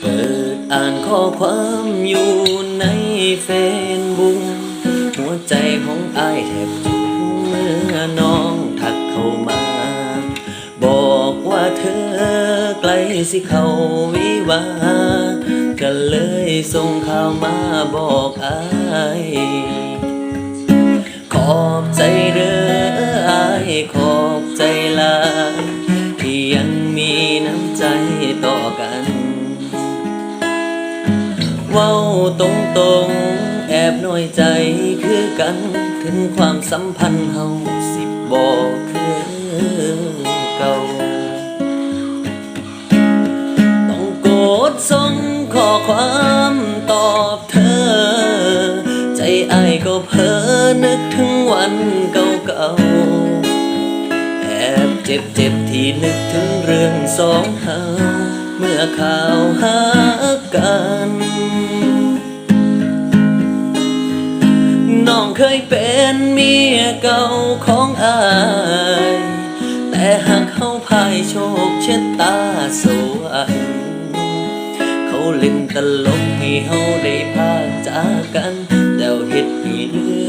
เปิดอ่านข้อความอยู่ในเฟซบุ๊กหัวใจของอายแทบจุกเมื่อน้องทักเข้ามา บอกว่าเธอใกลสิเขาวิวาก็เลยส่งข่าวมาบอกอายขอบใจเด้ออายขอ ต่อกัน เว้าตรงตรงแอบน้อยใจคือกัน ถึงความสัมพันธ์เฮาสิบบอกคือเก่า ต้องโกดส่งข้อความตอบเธอ ใจอายก็เพ้อนึกถึงวันเก่าๆแอบเจ็บเจ็บที่นึกถึงเรื่องสองเฮา เมื่อข่าวหากัน น้องเคยเป็นเมียเก่าของอาย แต่หากเขาพายโชคชะตาสวรรค์เขาเล่นตลกให้เฮาได้พากจากกัน แล้วเฮ็ดให้ลื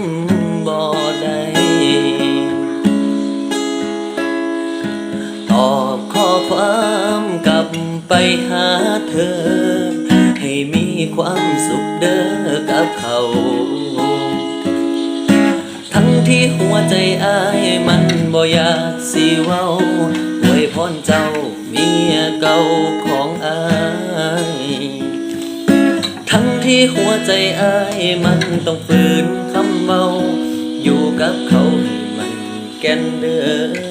มบ่ได้ตอบข้อความ ไปหาเธอ ให้มีความสุขเด้อกับเขา ทั้งที่หัวใจอายมันบ่อยากสิเว้าอวยพรเจ้าเมียเก่าของอายทั้งที่หัวใจอายมันต้องฝืนคำเมา อยู่กับเขาให้มันแก่นเด้